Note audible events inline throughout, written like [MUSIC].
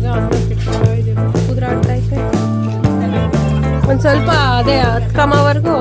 ಈಗ ಇದ್ದೀವಿ ಕುದುರಾಡ್ತಾ ಐತೆ. ಒಂದು ಸ್ವಲ್ಪ ಅದೇ ಏನೇ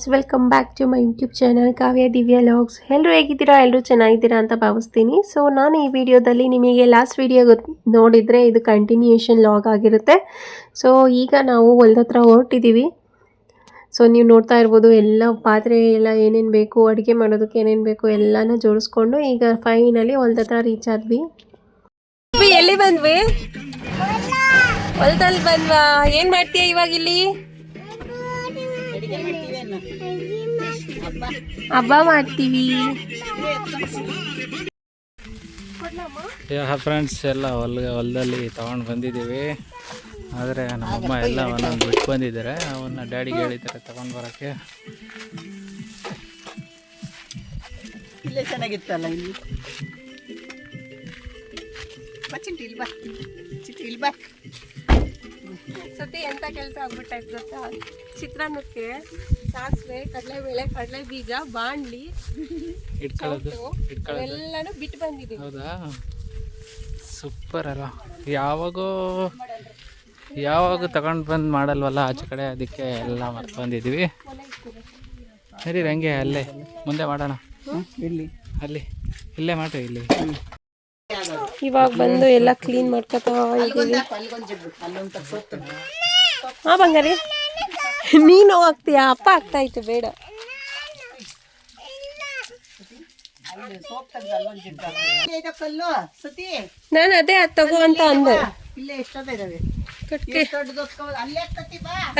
friends welcome back to my YouTube channel Kavya Divya vlogs ಎಲ್ಲರೂ ಹೇಗಿದ್ದೀರಾ? ಎಲ್ಲರೂ ಚೆನ್ನಾಗಿದ್ದೀರಾ ಅಂತ ಭಾವಿಸ್ತೀನಿ. ಸೊ ನಾನು ಈ ವಿಡಿಯೋದಲ್ಲಿ ನಿಮಗೆ ಲಾಸ್ಟ್ ವಿಡಿಯೋ ಗೊತ್ತು ನೋಡಿದರೆ ಇದು ಕಂಟಿನ್ಯೂಯೇಷನ್ ಲಾಗ್ ಆಗಿರುತ್ತೆ. ಸೊ ಈಗ ನಾವು ಹೊಲ್ದ ಹತ್ರ ಹೊರಟಿದ್ದೀವಿ ಸೊ ನೀವು ನೋಡ್ತಾ ಇರ್ಬೋದು ಎಲ್ಲ ಪಾತ್ರೆ ಎಲ್ಲ ಏನೇನು ಬೇಕು ಅಡುಗೆ ಮಾಡೋದಕ್ಕೆ ಏನೇನು ಬೇಕು ಎಲ್ಲನೂ ಜೋಡಿಸ್ಕೊಂಡು ಈಗ ಫೈನಲಿ ಹೊಲ್ದ ಹತ್ರ ರೀಚ್ ಆದ್ವಿ ಎಲ್ಲಿ ಬಂದ್ವಿ? ಹೊಲದಲ್ಲಿ ಬಂದ್ವಾ? ಏನು ಮಾಡ್ತೀಯ ಇವಾಗ ಇಲ್ಲಿ? ಹಬ್ಬ ಮಾಡ್ತೀವಿ. ಯಾ ಫ್ರೆಂಡ್ಸ್ ಎಲ್ಲ ಹೊಲ ಹೊಲದಲ್ಲಿ ತಗೊಂಡು ಬಂದಿದ್ದೀವಿ. ಆದರೆ ನಮ್ಮಮ್ಮ ಎಲ್ಲ ಒಂದೊಂದು ಬಿಟ್ಟು ಬಂದಿದ್ದಾರೆ. ಅವನ್ನ ಡ್ಯಾಡಿಗೆ ಹೇಳಿದ್ದಾರೆ ತಗೊಂಡು ಬರೋಕ್ಕೆ. ಇಲ್ಲೇ ಚೆನ್ನಾಗಿತ್ತಲ್ಲ ಇಲ್ಲಿ? ಬಾ ಚಿಂಟಿ ಇಲ್ಲಿ ಬಾ. ಚಿಂಟಿ ಇಲ್ಲಿ ಬಾ. ಸತಿ ಎಂತ ಕೆಲಸ ಆಗ್ಬಿಟ್ಟಾಯ್ತು ಗೊತ್ತಾ? ಚಿತ್ರಾನ್ನಕ್ಕೆ ಸಾಸಿವೆ ಕಡಲೆಬೇಳೆ ಕಡಲೆ ಬೀಜ ಬಾಣ್ಲಿ ಎಲ್ಲಾನು ಬಿಟ್ಟು ಬಂದಿದ್ದೀವಿ ಹೌದಾ? ಸೂಪರ್ ಅಲ್ಲ ಯಾವಾಗೋ ಯಾವಾಗ ತಗೊಂಡು ಬಂದು ಮಾಡಲ್ವಲ್ಲ ಆಚೆ ಕಡೆ ಅದಕ್ಕೆ ಎಲ್ಲ ಮರ್ತು ಬಂದಿದ್ವಿ ಸರಿ ರಂಗೆ ಅಲ್ಲೇ. ಮುಂದೆ ಮಾಡೋಣ. ಇಲ್ಲಿ. ಅಲ್ಲಿ. ಇಲ್ಲೇ ಮಾಡ್ರಿ ಇಲ್ಲಿ. ಇವಾಗ ಬಂದು ಎಲ್ಲ ಕ್ಲೀನ್ ಮಾಡ್ಕೊತಾ ಹಾ ಬಂಗಾರಿ. ನೀನು ಆಗ್ತೀಯಾ ಅಪ್ಪ ಆಗ್ತಾ ಇತ್ತು ಬೇಡ. ಅಲ್ಲಿ ಸೋಪ್ ತೆಗ್ದು ಅಲ್ಲೊಂದು ಜಿಡ್ಡು ಇದೆ ಕಲ್ಲು ಸತಿ ನಾನು ಅದೇ. ಅದು ತಗೋ ಅಂತ ಅಂದೆ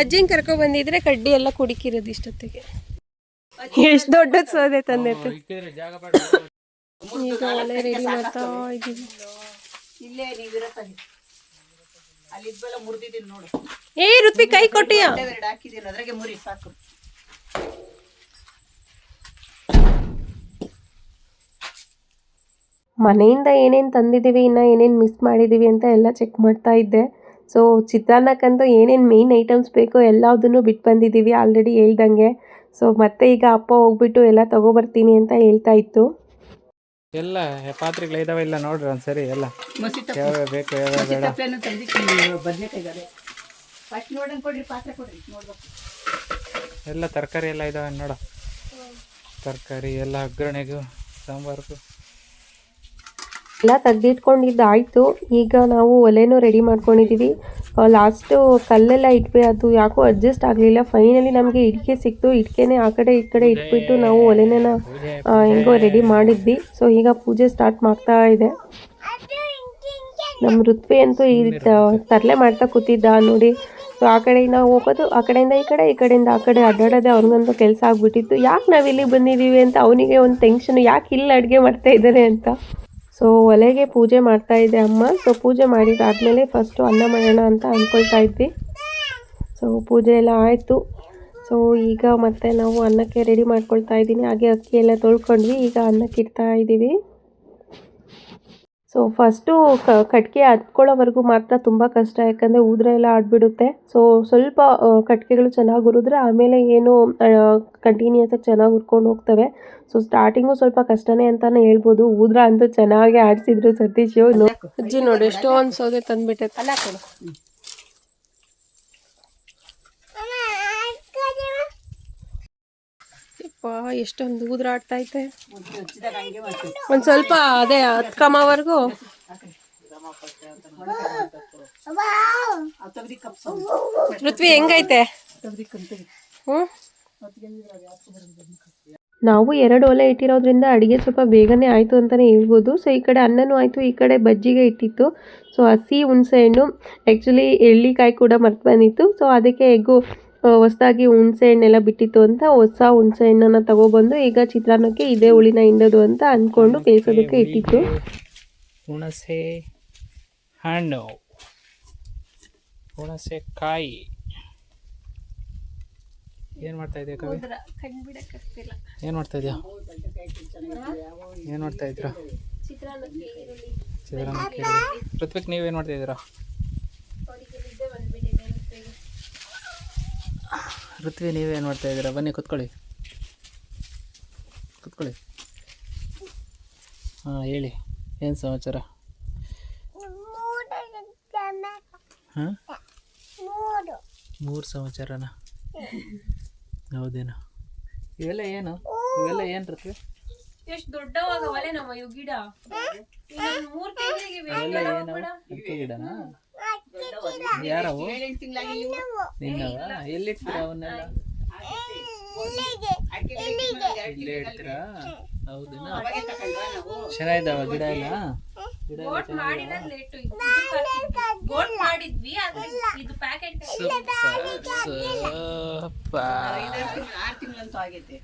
ಅಜ್ಜಿನ ಕರ್ಕೊ ಬಂದಿದ್ರೆ ಕಡ್ಡಿ ಎಲ್ಲ ಕುಡಿಕಿರೋದು ಇಷ್ಟೊತ್ತಿಗೆ. ಎಷ್ಟು ದೊಡ್ಡದು ಸೋದೆ ತಂದೆ ಜಾಗ ಈಗ ಒಲೆ ರೆಡಿ ಮಾಡ್ತಾ ಇದ್ದೀವಿ ಇಲ್ಲೇ ನೀವಿರತ್ತಾಗಿ ಅಲ್ಲಿ ಇದ್ವೆಲ್ಲ ಮುರಿದಿದ್ದೀನಿ ನೋಡು. ಏ ಋತ್ವಿ ಕೈ ಕೊಟ್ಟಿಯ? ಎರಡು ಹಾಕಿದ್ದೀನಿ ಅದ್ರಾಗೆ ಮುರಿ ಸಾಕು. ಮನೆಯಿಂದ ಏನೇನು ತಂದಿದ್ದೀವಿ ಇನ್ನ ಏನೇನು ಮಿಸ್ ಮಾಡಿದ್ದೀವಿ ಅಂತ ಎಲ್ಲ ಚೆಕ್ ಮಾಡ್ತಾ ಇದ್ದೆ. ಸೊ ಚಿತ್ರಾನ್ನಕ್ಕಂತೂ ಏನೇನು ಮೇಯ್ನ್ ಐಟಮ್ಸ್ ಬೇಕೋ ಎಲ್ಲದನ್ನು ಬಿಟ್ಟು ಬಂದಿದ್ದೀವಿ ಆಲ್ರೆಡಿ ಹೇಳ್ದಂಗೆ. ಸೊ ಮತ್ತೆ ಈಗ ಅಪ್ಪ ಹೋಗ್ಬಿಟ್ಟು ಎಲ್ಲ ತಗೊಬರ್ತೀನಿ ಅಂತ ಹೇಳ್ತಾ ಇತ್ತು. ಎಲ್ಲ ಪಾತ್ರೆಗಳು ಇದಾವೆ ಇಲ್ಲ ನೋಡ್ರಿ ಒಂದ್ಸರಿ ಎಲ್ಲ. ಯಾವ್ಯಾವ ಬೇಕು ಯಾವ್ಯಾವ ಬೇಡ. ಎಲ್ಲ ತರಕಾರಿ ಎಲ್ಲ ಇದಾವೆ ನೋಡ. ತರಕಾರಿ ಎಲ್ಲ ಒಗ್ಗರಣೆಗೂ ಸಾಂಬಾರ್ಗೂ. ಎಲ್ಲ ತೆಗ್ದಿಟ್ಕೊಂಡಿದ್ದಾಯಿತು. ಈಗ ನಾವು ಒಲೆನೂ ರೆಡಿ ಮಾಡ್ಕೊಂಡಿದ್ದೀವಿ ಲಾಸ್ಟು ಕಲ್ಲೆಲ್ಲ ಇಟ್ಬಿ ಅದು ಯಾಕೋ ಅಡ್ಜಸ್ಟ್ ಆಗಲಿಲ್ಲ. ಫೈನಲಿ ನಮಗೆ ಇಟ್ಕೆ ಸಿಕ್ತು. ಇಟ್ಕೆನೇ ಆ ಕಡೆ ಈ ಕಡೆ ಇಟ್ಬಿಟ್ಟು ನಾವು ಒಲೆನೇನ ಹೆಂಗೋ ರೆಡಿ ಮಾಡಿದ್ವಿ. ಸೊ ಈಗ ಪೂಜೆ ಸ್ಟಾರ್ಟ್ ಮಾಡ್ತಾ ಇದೆ. ನಮ್ಮ ಋತ್ವಿ ಅಂತೂ ಈ ತರಲೆ ಮಾಡ್ತಾ ಕೂತಿದ್ದ ನೋಡಿ. ಸೊ ಆ ಕಡೆಯಿಂದ ಹೋಗೋದು, ಆ ಕಡೆಯಿಂದ ಈ ಕಡೆ, ಈ ಕಡೆಯಿಂದ ಆ ಕಡೆ ಅಡ್ಡಾಡೋದೇ ಅವ್ನಿಗಂತೂ ಕೆಲಸ ಆಗ್ಬಿಟ್ಟಿತ್ತು. ಯಾಕೆ ನಾವು ಇಲ್ಲಿಗೆ ಬಂದಿದ್ದೀವಿ ಅಂತ ಅವನಿಗೆ ಒಂದು ಟೆನ್ಷನ್ ಯಾಕೆ ಇಲ್ಲಿ ಅಡುಗೆ ಮಾಡ್ತಾ ಇದ್ದಾರೆ ಅಂತ. ಸೊ ಒಲೆಗೆ ಪೂಜೆ ಮಾಡ್ತಾ ಇದೆ ಅಮ್ಮ. ಸೊ ಪೂಜೆ ಮಾಡಿದಾದಮೇಲೆ ಫಸ್ಟು ಅನ್ನ ಮಾಡೋಣ ಅಂತ ಅಂದ್ಕೊಳ್ತಾ ಇದ್ವಿ. ಸೊ ಪೂಜೆ ಎಲ್ಲ ಆಯಿತು. ಸೊ ಈಗ ಮತ್ತೆ ನಾವು ಅನ್ನಕ್ಕೆ ರೆಡಿ ಮಾಡ್ಕೊಳ್ತಾ ಇದ್ದೀನಿ. ಹಾಗೆ ಅಕ್ಕಿ ಎಲ್ಲ ತೊಳ್ಕೊಂಡ್ವಿ. ಈಗ ಅನ್ನಕ್ಕೆ ಇಡ್ತಾ ಇದ್ದೀವಿ. ಸೊ ಫಸ್ಟು ಕಟ್ಗೆ ಹತ್ಕೊಳ್ಳೋವರೆಗೂ ಮಾತ್ರ ತುಂಬ ಕಷ್ಟ. ಯಾಕಂದರೆ ಊದ್ರೆ ಎಲ್ಲ ಆಡ್ಬಿಡುತ್ತೆ. ಸೊ ಸ್ವಲ್ಪ ಕಟ್ಟಿಗೆಗಳು ಕಟ್ಗೆಗಳು ಚೆನ್ನಾಗಿ ಉರಿದ್ರೆ ಆಮೇಲೆ ಏನು ಕಂಟಿನ್ಯೂಸಾಗಿ ಚೆನ್ನಾಗಿ ಉರ್ಕೊಂಡು ಹೋಗ್ತವೆ. ಸೊ ಸ್ಟಾರ್ಟಿಂಗು ಸ್ವಲ್ಪ ಕಷ್ಟನೇ ಅಂತಾನೆ ಹೇಳ್ಬೋದು. ಊದ್ರ ಅಂತೂ ಚೆನ್ನಾಗಿ ಆಡಿಸಿದ್ರು ಸತೀಶ್ ಅಜ್ಜಿ ನೋಡಿ ಎಷ್ಟೊಂದು ಸೌದೆ ತಂದ್ಬಿಟ್ಟೆ. ಕೊಡು ಎಷ್ಟೊಂದು ಮಾಡ್ತೀವಿ ಒಂದು ಸ್ವಲ್ಪ ಅದೇ ಹತ್ಕಮವರೆಗೂ ಪೃಥ್ವಿ ಹೆಂಗೈತೆ? ಹ್ಞೂ? ನಾವು ಎರಡು ಒಲೆ ಇಟ್ಟಿರೋದ್ರಿಂದ ಅಡುಗೆ ಸ್ವಲ್ಪ ಬೇಗನೆ ಆಯಿತು ಅಂತಲೇ ಹೇಳ್ಬೋದು. ಸೊ ಈ ಕಡೆ ಅನ್ನನೂ ಆಯಿತು ಈ ಕಡೆ ಬಜ್ಜಿಗೆ ಇಟ್ಟಿತ್ತು. ಸೊ ಹಸಿ ಹುಣಸೆಹಣ್ಣು ಆ್ಯಕ್ಚುಲಿ ಎಳ್ಳಿಕಾಯಿ ಕೂಡ ಮರ್ತು ಬಂದಿತ್ತು. ಸೊ ಅದಕ್ಕೆ ಎಗ್ಗು ಹೊಸದಾಗಿ ಹುಣಸೆ ಹಣ್ಣೆಲ್ಲ ಬಿಟ್ಟಿತ್ತು ಅಂತ ಹೊಸ ಹುಣಸೆ ಹಣ್ಣನ್ನು ತಗೊಬಂದು ಈಗ ಚಿತ್ರಾನ್ನಕ್ಕೆ ಇದೇ ಹುಳಿನ ಹಿಂಡೋದು ಅಂತ ಅಂದ್ಕೊಂಡು ಬೇಯಿಸೋದಕ್ಕೆ ಇಟ್ಟಿತ್ತು ಹುಣಸೆ ಹಣ್ಣು ಹುಣಸೆ ಕಾಯಿ. ಏನು ಮಾಡ್ತಾ ಇದೆಯಾ ಕವಿ? ಏನು ಮಾಡ್ತಾ ಇದೆಯಾ? ಏನು ಮಾಡ್ತಾ ಇದ್ದೀರಾ? ಚಿತ್ರಾನ್ನಕ್ಕೆ ಪೃಥ್ವಿಕ್ ನೀವೇನು ಮಾಡ್ತಾ ಇದ್ದೀರಾ? ಋತ್ವಿ ನೀವೇನು ಮಾಡ್ತಾ ಇದ್ದೀರಾ? ಬನ್ನಿ ಕುತ್ಕೊಳ್ಳಿ. ಕುತ್ಕೊಳ್ಳಿ. ಹಾಂ ಹೇಳಿ. ಏನು ಸಮಾಚಾರ? ಹಾಂ? ಮೂರು ಸಮಾಚಾರನ? ಹೌದೇನು? ಇವೆಲ್ಲ ಏನು? ಇವೆಲ್ಲ ಏನು ಋತ್ವಿ? ಎಷ್ಟು ದೊಡ್ಡವಾಗ ನಮ್ಮ ಇವು ಗಿಡ. ಮೂರು ತಿಂಗಳಿಗೆ ಗಿಡನಾ? ಯಾರವು? ನಿನ್ನವ? ಎಲ್ಲಿಡ್ತೀರಾ ಅವನ್ನೆಲ್ಲ? ಇಲ್ಲೇ ಇಡ್ತೀರಾ? ಚೆನ್ನಾಗಿದ್ದಾವ ಗಿಡ ಎಲ್ಲ? ಲೇಟು ಮಾಡಿದ್ವಿ ಆದ್ರೆ ಇದು ಪ್ಯಾಕೆಟ್ ಐದಾರು ತಿಂಗಳು ಆರು ತಿಂಗಳಂತೂ ಆಗೈತೆ.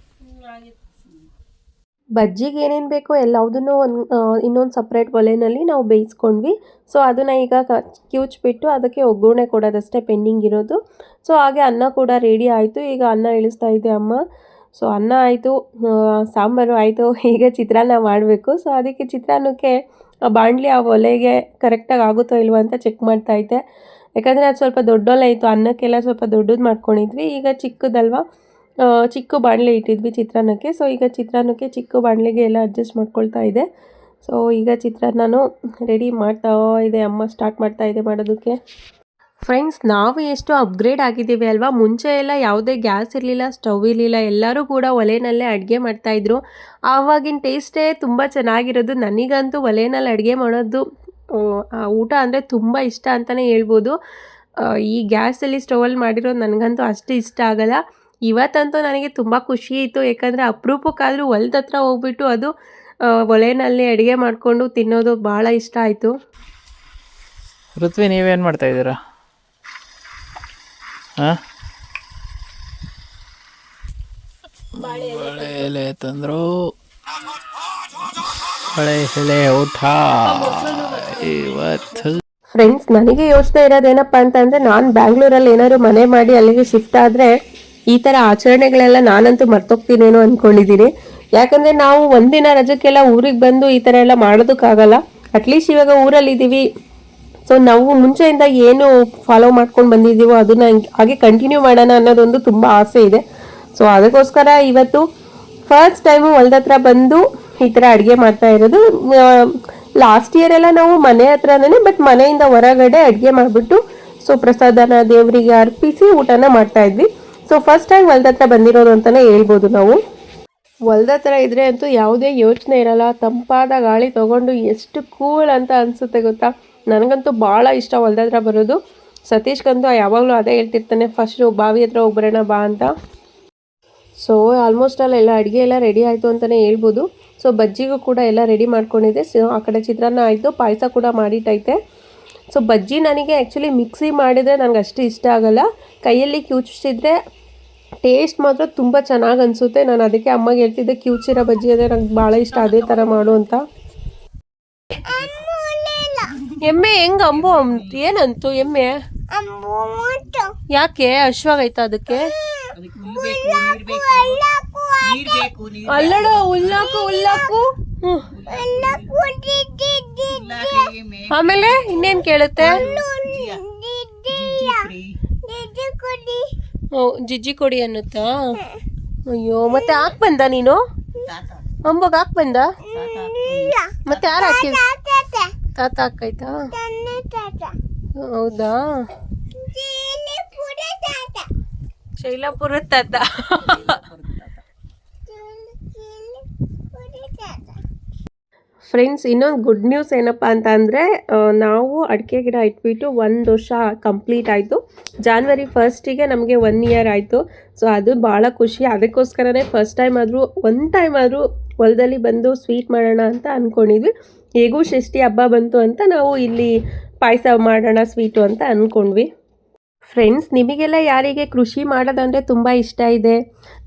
ಬಜ್ಜಿಗೆ ಏನೇನು ಬೇಕೋ ಎಲ್ಲದನ್ನು ಒಂದು ಇನ್ನೊಂದು ಸಪ್ರೇಟ್ ಒಲೆಯಲ್ಲಿ ನಾವು ಬೇಯಿಸ್ಕೊಂಡ್ವಿ. ಸೊ ಅದನ್ನು ಈಗ ಕಿವುಚ್ಬಿಟ್ಟು ಅದಕ್ಕೆ ಒಗ್ಗರಣೆ ಕೊಡೋದಷ್ಟೇ ಪೆಂಡಿಂಗ್ ಇರೋದು. ಸೊ ಹಾಗೆ ಅನ್ನ ಕೂಡ ರೆಡಿ ಆಯಿತು. ಈಗ ಅನ್ನ ಇಳಿಸ್ತಾ ಇದೆ ಅಮ್ಮ. ಸೊ ಅನ್ನ ಆಯಿತು ಸಾಂಬಾರು ಆಯಿತು. [LAUGHS] ಈಗ ಚಿತ್ರಾನ್ನ ಮಾಡಬೇಕು. ಸೊ ಅದಕ್ಕೆ ಚಿತ್ರಾನ್ನಕ್ಕೆ ಆ ಬಾಣಲಿ ಆ ಒಲೆಗೆ ಕರೆಕ್ಟಾಗಿ ಆಗುತ್ತೋ ಇಲ್ವೋ ಅಂತ ಚೆಕ್ ಮಾಡ್ತಾ ಇದ್ದೆ. ಯಾಕಂದರೆ ಅದು ಸ್ವಲ್ಪ ದೊಡ್ಡೊಲೆ ಆಯಿತು ಅನ್ನಕ್ಕೆಲ್ಲ ಸ್ವಲ್ಪ ದೊಡ್ಡದು ಮಾಡ್ಕೊಂಡಿದ್ವಿ. ಈಗ ಚಿಕ್ಕದಲ್ವಾ? ಚಿಕ್ಕ ಬಾಣಲೆ ಇಟ್ಟಿದ್ವಿ ಚಿತ್ರಾನ್ನಕ್ಕೆ. ಸೊ ಈಗ ಚಿತ್ರಾನ್ನಕ್ಕೆ ಚಿಕ್ಕ ಬಾಣಲೆಗೆ ಎಲ್ಲ ಅಡ್ಜಸ್ಟ್ ಮಾಡ್ಕೊಳ್ತಾ ಇದೆ. ಸೊ ಈಗ ಚಿತ್ರಾನ್ನನೂ ರೆಡಿ ಮಾಡ್ತಾ ಇದೆ. ಅಮ್ಮ ಸ್ಟಾರ್ಟ್ ಮಾಡ್ತಾ ಇದೆ ಮಾಡೋದಕ್ಕೆ. ಫ್ರೆಂಡ್ಸ್ ನಾವು ಎಷ್ಟು ಅಪ್ಗ್ರೇಡ್ ಆಗಿದ್ದೀವಿ ಅಲ್ವಾ? ಮುಂಚೆ ಎಲ್ಲ ಯಾವುದೇ ಗ್ಯಾಸ್ ಇರಲಿಲ್ಲ ಸ್ಟವ್ ಇರಲಿಲ್ಲ, ಎಲ್ಲರೂ ಕೂಡ ಒಲೆಯಲ್ಲೇ ಅಡುಗೆ ಮಾಡ್ತಾಯಿದ್ರು ಆವಾಗಿನ ಟೇಸ್ಟೇ ತುಂಬ ಚೆನ್ನಾಗಿರೋದು. ನನಗಂತೂ ಒಲೆಯಲ್ಲಿ ಅಡುಗೆ ಮಾಡೋದು ಊಟ ಅಂದರೆ ತುಂಬ ಇಷ್ಟ ಅಂತಲೇ ಹೇಳ್ಬೋದು. ಈ ಗ್ಯಾಸಲ್ಲಿ ಸ್ಟವಲ್ಲಿ ಮಾಡಿರೋದು ನನಗಂತೂ ಅಷ್ಟು ಇಷ್ಟ ಆಗಲ್ಲ. ಇವತ್ತಂತೂ ನನಗೆ ತುಂಬ ಖುಷಿ ಇತ್ತು. ಯಾಕಂದರೆ ಅಪರೂಪಕ್ಕಾದರೂ ಹೊಲ್ದ ಹತ್ರ ಹೋಗ್ಬಿಟ್ಟು ಅದು ಒಲೆಯಲ್ಲಿ ಅಡುಗೆ ಮಾಡಿಕೊಂಡು ತಿನ್ನೋದು ಭಾಳ ಇಷ್ಟ ಆಯಿತು. ಋತ್ವಿ ನೀವೇನು ಮಾಡ್ತಾ ಇದ್ದೀರಾ? ಹಾಂ ಬಾಳೆ ಎಲೆ ತಂದರು. ಬಾಳೆ ಎಲೆ ಊಟ. ಇವತ್ತು ಫ್ರೆಂಡ್ಸ್ ನನಗೆ ಯೋಚನೆ ಇರೋದೇನಪ್ಪ ಅಂತಂದರೆ ನಾನು ಬ್ಯಾಂಗ್ಳೂರಲ್ಲಿ ಏನಾದ್ರು ಮನೆ ಮಾಡಿ ಅಲ್ಲಿಗೆ ಶಿಫ್ಟ್ ಆದರೆ ಈ ಥರ ಆಚರಣೆಗಳೆಲ್ಲ ನಾನಂತೂ ಮರ್ತೋಗ್ತೀನೇನೋ ಅಂದ್ಕೊಂಡಿದ್ದೀನಿ ಯಾಕಂದರೆ ನಾವು ಒಂದಿನ ರಜಕ್ಕೆಲ್ಲ ಊರಿಗೆ ಬಂದು ಈ ಥರ ಎಲ್ಲ ಮಾಡೋದಕ್ಕಾಗಲ್ಲ. ಅಟ್ಲೀಸ್ಟ್ ಇವಾಗ ಊರಲ್ಲಿದ್ದೀವಿ ಸೊ ನಾವು ಮುಂಚೆಯಿಂದ ಏನು ಫಾಲೋ ಮಾಡ್ಕೊಂಡು ಬಂದಿದ್ದೀವೋ ಅದನ್ನ ಹಾಗೆ ಕಂಟಿನ್ಯೂ ಮಾಡೋಣ ಅನ್ನೋದೊಂದು ತುಂಬ ಆಸೆ ಇದೆ. ಸೊ ಅದಕ್ಕೋಸ್ಕರ ಇವತ್ತು ಫಸ್ಟ್ ಟೈಮು ಹೊಲ್ದ ಹತ್ರ ಬಂದು ಈ ಥರ ಅಡುಗೆ ಮಾಡ್ತಾ ಇರೋದು. ಲಾಸ್ಟ್ ಇಯರ್ ಎಲ್ಲ ನಾವು ಮನೆ ಹತ್ರನೇ ಬಟ್ ಮನೆಯಿಂದ ಹೊರಗಡೆ ಅಡುಗೆ ಮಾಡಿಬಿಟ್ಟು ಸೊ ಪ್ರಸಾದನ ದೇವರಿಗೆ ಅರ್ಪಿಸಿ ಊಟನ ಮಾಡ್ತಾ ಇದ್ವಿ. ಸೊ ಫಸ್ಟ್ ಟೈಮ್ ಹೊಲ್ದ ಹತ್ರ ಬಂದಿರೋದು ಅಂತಲೇ ಹೇಳ್ಬೋದು ನಾವು. ಹೊಲ್ದ ಹತ್ರ ಇದ್ರೆ ಅಂತೂ ಯಾವುದೇ ಯೋಚನೆ ಇರಲ್ಲ. ತಂಪಾದ ಗಾಳಿ ತಗೊಂಡು ಎಷ್ಟು ಕೂಲ್ ಅಂತ ಅನಿಸುತ್ತೆ ಗೊತ್ತಾ? ನನಗಂತೂ ಭಾಳ ಇಷ್ಟ ಹೊಲ್ದ ಹತ್ರ ಬರೋದು. ಸತೀಶ್ಗಂತೂ ಯಾವಾಗಲೂ ಅದೇ ಹೇಳ್ತಿರ್ತಾನೆ. ಫಸ್ಟು ಬಾವಿ ಹತ್ರ ಹೋಗ್ಬರೋಣ ಬಾ ಅಂತ. ಸೊ ಆಲ್ಮೋಸ್ಟ್ ಅಲ್ಲ ಎಲ್ಲ ಅಡುಗೆ ಎಲ್ಲ ರೆಡಿ ಆಯಿತು ಅಂತಲೇ ಹೇಳ್ಬೋದು. ಸೊ ಬಜ್ಜಿಗೂ ಕೂಡ ಎಲ್ಲ ರೆಡಿ ಮಾಡ್ಕೊಂಡಿದ್ದೆ. ಸೊ ಆ ಕಡೆ ಚಿತ್ರಾನ್ನ ಆಯಿತು. ಪಾಯಸ ಕೂಡ ಮಾಡಿಟ್ಟೈತೆ. ಸೊ ಬಜ್ಜಿ ನನಗೆ ಆ್ಯಕ್ಚುಲಿ ಮಿಕ್ಸಿ ಮಾಡಿದರೆ ನನಗೆ ಅಷ್ಟು ಇಷ್ಟ ಆಗೋಲ್ಲ. ಕೈಯಲ್ಲಿ ಕಿವುಚಿಸಿದ್ರೆ ಟೇಸ್ಟ್ ಮಾತ್ರ ತುಂಬ ಚೆನ್ನಾಗಿ ಅನಿಸುತ್ತೆ. ನಾನು ಅದಕ್ಕೆ ಅಮ್ಮಗೆ ಹೇಳ್ತಿದ್ದೆ ಕಿವುಚಿರೋ ಬಜ್ಜಿ ಅಂದರೆ ನಂಗೆ ಭಾಳ ಇಷ್ಟ ಅದೇ ಥರ ಮಾಡು ಅಂತ. ಎಮ್ಮೆ ಹೆಂಗ್ ಅಂಬು? ಏನಂತು ಎಮ್ಮೆ? ಯಾಕೆ? ಅಶ್ವಾಗೈತ ಅದಕ್ಕೆ? ಉಲ್ಲಾಕು ಉಲ್ಲಾಕು ಅಲ್ಲಡ ಉಲ್ಲಾಕು ಹುಲ್ಲಾಕು ಹ್ಮ್. ಆಮೇಲೆ ಇನ್ನೇನ್ ಕೇಳುತ್ತೆ? ಜಿಜ್ಜಿ ಫ್ರೀ. ಓ, ಜಿಜ್ಜಿ ಕೊಡಿ ಅನ್ನುತ್ತಾ? ಅಯ್ಯೋ ಮತ್ತೆ ಹಾಕ್ ಬಂದ ನೀನು? ತಾತ. ಅಂಬಗ್ ಹಾಕ್ ಬಂದ? ತಾತ ಮತ್ತೆ ಯಾರು ಹಾಕಿ ತಾತ ಹಾಕೈತಾ ಹೌದಾ? ಶೈಲಾಪುರ ತಾತ. ಫ್ರೆಂಡ್ಸ್, ಇನ್ನೊಂದು ಗುಡ್ ನ್ಯೂಸ್ ಏನಪ್ಪ ಅಂತ ಅಂದರೆ ನಾವು ಅಡಿಕೆ ಗಿಡ ಇಟ್ಬಿಟ್ಟು ಒಂದು ವರ್ಷ ಕಂಪ್ಲೀಟ್ ಆಯಿತು. ಜಾನ್ವರಿ ಫಸ್ಟಿಗೆ ನಮಗೆ ಒನ್ ಇಯರ್ ಆಯಿತು. ಸೊ ಅದು ಭಾಳ ಖುಷಿ. ಅದಕ್ಕೋಸ್ಕರನೇ ಫಸ್ಟ್ ಟೈಮ್ ಆದರೂ ಒನ್ ಟೈಮ್ ಆದರೂ ಹೊಲದಲ್ಲಿ ಬಂದು ಸ್ವೀಟ್ ಮಾಡೋಣ ಅಂತ ಅಂದ್ಕೊಂಡಿದ್ವಿ ಹೇಗೂ ಷಷ್ಠಿ ಹಬ್ಬ ಬಂತು ಅಂತ ನಾವು ಇಲ್ಲಿ ಪಾಯಸ ಮಾಡೋಣ ಸ್ವೀಟು ಅಂತ ಅಂದ್ಕೊಂಡ್ವಿ ಫ್ರೆಂಡ್ಸ್ ನಿಮಗೆಲ್ಲ ಯಾರಿಗೆ ಕೃಷಿ ಮಾಡೋದಂದರೆ ತುಂಬ ಇಷ್ಟ ಇದೆ.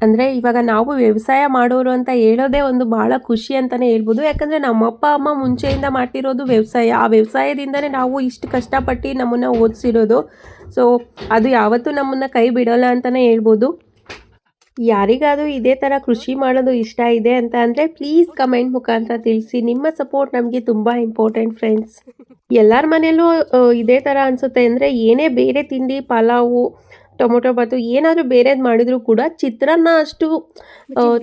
ಅಂದರೆ ಇವಾಗ ನಾವು ವ್ಯವಸಾಯ ಮಾಡೋರು ಅಂತ ಹೇಳೋದೇ ಒಂದು ಭಾಳ ಖುಷಿ ಅಂತಲೇ ಹೇಳ್ಬೋದು. ಯಾಕಂದರೆ ನಮ್ಮ ಅಪ್ಪ ಅಮ್ಮ ಮುಂಚೆಯಿಂದ ಮಾಡ್ತಿರೋದು ವ್ಯವಸಾಯ. ಆ ವ್ಯವಸಾಯದಿಂದನೇ ನಾವು ಇಷ್ಟು ಕಷ್ಟಪಟ್ಟು ನಮ್ಮನ್ನು ಓದಿಸಿರೋದು. ಸೊ ಅದು ಯಾವತ್ತೂ ನಮ್ಮನ್ನು ಕೈ ಬಿಡೋಲ್ಲ ಅಂತಲೇ ಹೇಳ್ಬೋದು. ಯಾರಿಗಾದರೂ ಇದೇ ಥರ ಕೃಷಿ ಮಾಡೋದು ಇಷ್ಟ ಇದೆ ಅಂತ ಅಂದರೆ ಪ್ಲೀಸ್ ಕಮೆಂಟ್ ಮುಖಾಂತರ ತಿಳಿಸಿ. ನಿಮ್ಮ ಸಪೋರ್ಟ್ ನಮಗೆ ತುಂಬ ಇಂಪಾರ್ಟೆಂಟ್ ಫ್ರೆಂಡ್ಸ್ ಎಲ್ಲರ ಮನೆಯಲ್ಲೂ ಇದೇ ಥರ ಅನಿಸುತ್ತೆ ಅಂದರೆ ಏನೇ ಬೇರೆ ತಿಂಡಿ ಪಲಾವು ಟೊಮೊಟೊ ಬಾತು ಏನಾದರೂ ಬೇರೆದು ಮಾಡಿದ್ರು ಕೂಡ ಚಿತ್ರಾನ್ನ ಅಷ್ಟು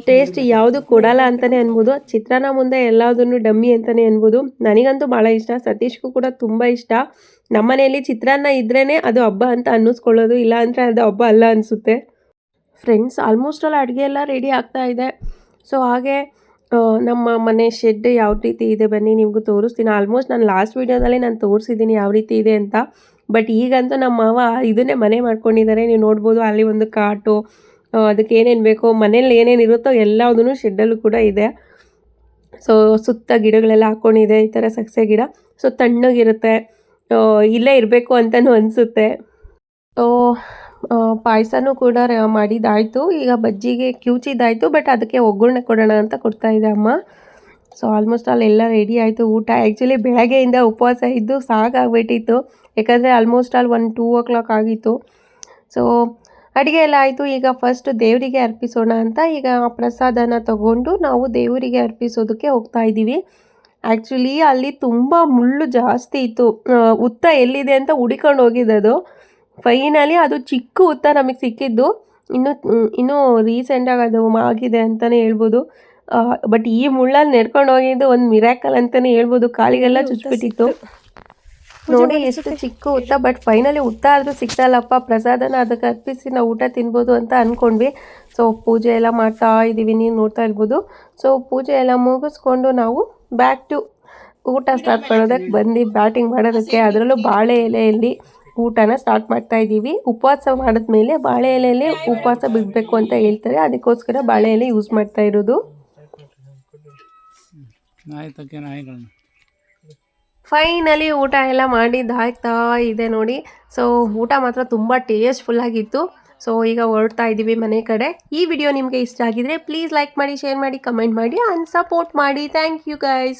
ಟೇಸ್ಟ್ ಯಾವುದು ಕೊಡಲ್ಲ ಅಂತಲೇ ಅನ್ಬೋದು. ಚಿತ್ರಾನ್ನ ಮುಂದೆ ಎಲ್ಲದನ್ನು ಡಮ್ಮಿ ಅಂತಲೇ ಅನ್ಬೋದು. ನನಗಂತೂ ಭಾಳ ಇಷ್ಟ. ಸತೀಶ್ಗೂ ಕೂಡ ತುಂಬ ಇಷ್ಟ. ನಮ್ಮ ಮನೆಯಲ್ಲಿ ಚಿತ್ರಾನ್ನ ಇದ್ರೇ ಅದು ಹಬ್ಬ ಅಂತ ಅನ್ನಿಸ್ಕೊಳ್ಳೋದು ಇಲ್ಲ ಅಂದರೆ ಅದು ಹಬ್ಬ ಅಲ್ಲ ಅನಿಸುತ್ತೆ. ಫ್ರೆಂಡ್ಸ್ ಆಲ್ಮೋಸ್ಟ್ ಆಲ್ ಅಡುಗೆ ಎಲ್ಲ ರೆಡಿ ಆಗ್ತಾ ಇದೆ. ಸೊ ಹಾಗೆ ನಮ್ಮ ಮನೆ ಶೆಡ್ ಯಾವ ರೀತಿ ಇದೆ ಬನ್ನಿ, ನಿಮಗೂ ತೋರಿಸ್ತೀನಿ. ಆಲ್ಮೋಸ್ಟ್ ನಾನು ಲಾಸ್ಟ್ ವೀಡಿಯೋದಲ್ಲಿ ನಾನು ತೋರಿಸಿದ್ದೀನಿ ಯಾವ ರೀತಿ ಇದೆ ಅಂತ. ಬಟ್ ಈಗಂತೂ ನಮ್ಮ ಮಾವ ಇದನ್ನೇ ಮನೆ ಮಾಡ್ಕೊಂಡಿದ್ದಾರೆ ನೀವು ನೋಡ್ಬೋದು ಅಲ್ಲಿ ಒಂದು ಕಾಟು ಅದಕ್ಕೆ ಏನೇನು ಬೇಕೋ, ಮನೇಲಿ ಏನೇನು ಇರುತ್ತೋ ಎಲ್ಲದೂ ಶೆಡ್ಡಲ್ಲೂ ಕೂಡ ಇದೆ. ಸೊ ಸುತ್ತ ಗಿಡಗಳೆಲ್ಲ ಹಾಕ್ಕೊಂಡಿದೆ ಈ ಥರ ಸಕ್ಸೆ ಗಿಡ. ಸೊ ತಣ್ಣಗಿರುತ್ತೆ ಇಲ್ಲೇ ಇರಬೇಕು ಅಂತಲೂ ಅನಿಸುತ್ತೆ. ಪಾಯಸನೂ ಕೂಡ ಮಾಡಿದಾಯಿತು ಈಗ ಬಜ್ಜಿಗೆ ಕ್ಯೂಚಿದ್ದಾಯಿತು, ಬಟ್ ಅದಕ್ಕೆ ಒಗ್ಗರಣೆ ಕೊಡೋಣ ಅಂತ ಕೊಡ್ತಾ ಇದೆ ಅಮ್ಮ. ಸೊ ಆಲ್ಮೋಸ್ಟ್ ಆಲ್ ರೆಡಿ ಆಯಿತು, ಊಟ. ಆ್ಯಕ್ಚುಲಿ ಬೆಳಗ್ಗೆಯಿಂದ ಉಪವಾಸ ಇದ್ದು ಸಾಕಾಗ್ಬಿಟ್ಟಿತ್ತು. ಯಾಕಂದರೆ ಆಲ್ಮೋಸ್ಟ್ ಆಲ್ ಒಂದು ಟೂ ಓ ಕ್ಲಾಕ್ ಆಗಿತ್ತು. ಸೊ ಅಡುಗೆ ಎಲ್ಲ ಆಯಿತು. ಈಗ ಫಸ್ಟ್ ದೇವರಿಗೆ ಅರ್ಪಿಸೋಣ ಅಂತ ಈಗ ಆ ಪ್ರಸಾದನ ತಗೊಂಡು ನಾವು ದೇವರಿಗೆ ಅರ್ಪಿಸೋದಕ್ಕೆ ಹೋಗ್ತಾ ಇದ್ದೀವಿ. ಆ್ಯಕ್ಚುಲಿ ಅಲ್ಲಿ ತುಂಬ ಮುಳ್ಳು ಜಾಸ್ತಿ ಇತ್ತು. ಉತ್ತ ಎಲ್ಲಿದೆ ಅಂತ ಹುಡಿಕೊಂಡು ಹೋಗಿದ್ದದು. ಫೈನಲಿ ಅದು ಚಿಕ್ಕ ಉತ್ತ ನಮಗೆ ಸಿಕ್ಕಿದ್ದು. ಇನ್ನು ಇನ್ನೂ ರೀಸೆಂಟಾಗಿ ಅದು ಆಗಿದೆ ಅಂತಲೇ ಹೇಳ್ಬೋದು. ಬಟ್ ಈ ಮುಳ್ಳಲ್ಲಿ ನೆಡ್ಕೊಂಡು ಹೋಗಿದ್ದು ಒಂದು ಮಿರಾಕಲ್ ಅಂತಲೇ ಹೇಳ್ಬೋದು. ಕಾಲಿಗೆಲ್ಲ ಚುಚ್ಬಿಟ್ಟಿತ್ತು. ನೋಡಿ ಎಷ್ಟು ಚಿಕ್ಕ ಉತ್ತ ಬಟ್ ಫೈನಲಿ ಉತ್ತ ಆದರೂ ಸಿಕ್ತಲ್ಲಪ್ಪ. ಪ್ರಸಾದನ ಅದಕ್ಕೆ ಅರ್ಪಿಸಿ ನಾವು ಊಟ ತಿನ್ಬೋದು ಅಂತ ಅಂದ್ಕೊಂಡ್ವಿ ಸೊ ಪೂಜೆ ಎಲ್ಲ ಮಾಡ್ತಾ ಇದ್ದೀವಿ. ನೀವು ನೋಡ್ತಾ ಇರ್ಬೋದು. ಸೊ ಪೂಜೆ ಎಲ್ಲ ಮುಗಿಸ್ಕೊಂಡು ನಾವು ಬ್ಯಾಕ್ ಟು ಊಟ ಸ್ಟಾರ್ಟ್ ಮಾಡೋದಕ್ಕೆ ಬಂದು ಬ್ಯಾಟಿಂಗ್ ಮಾಡೋದಕ್ಕೆ. ಅದರಲ್ಲೂ ಬಾಳೆ ಎಲೆಯಲ್ಲಿ ಊಟನ ಸ್ಟಾರ್ಟ್ ಮಾಡ್ತಾ ಇದ್ದೀವಿ ಉಪವಾಸ ಮಾಡಿದ್ಮೇಲೆ ಬಾಳೆ ಎಲೆಯಲ್ಲಿ ಉಪವಾಸ ಬಿಡಬೇಕು ಅಂತ ಹೇಳ್ತಾರೆ. ಅದಕ್ಕೋಸ್ಕರ ಬಾಳೆ ಎಲೆ ಯೂಸ್ ಮಾಡ್ತಾ ಇರೋದು. ಫೈನಲಿ ಊಟ ಎಲ್ಲ ಮಾಡಿದ್ದಾಯ್ತಾ ಇದೆ ನೋಡಿ. ಸೊ ಊಟ ಮಾತ್ರ ತುಂಬ ಟೇಸ್ಟ್ಫುಲ್ ಆಗಿತ್ತು. ಸೊ ಈಗ ಹೊರಡ್ತಾ ಇದ್ದೀವಿ ಮನೆ ಕಡೆ. ಈ ವಿಡಿಯೋ ನಿಮಗೆ ಇಷ್ಟ ಆಗಿದ್ರೆ ಪ್ಲೀಸ್ ಲೈಕ್ ಮಾಡಿ ಶೇರ್ ಮಾಡಿ ಕಮೆಂಟ್ ಮಾಡಿ ಆ್ಯಂಡ್ ಸಪೋರ್ಟ್ ಮಾಡಿ. Thank you guys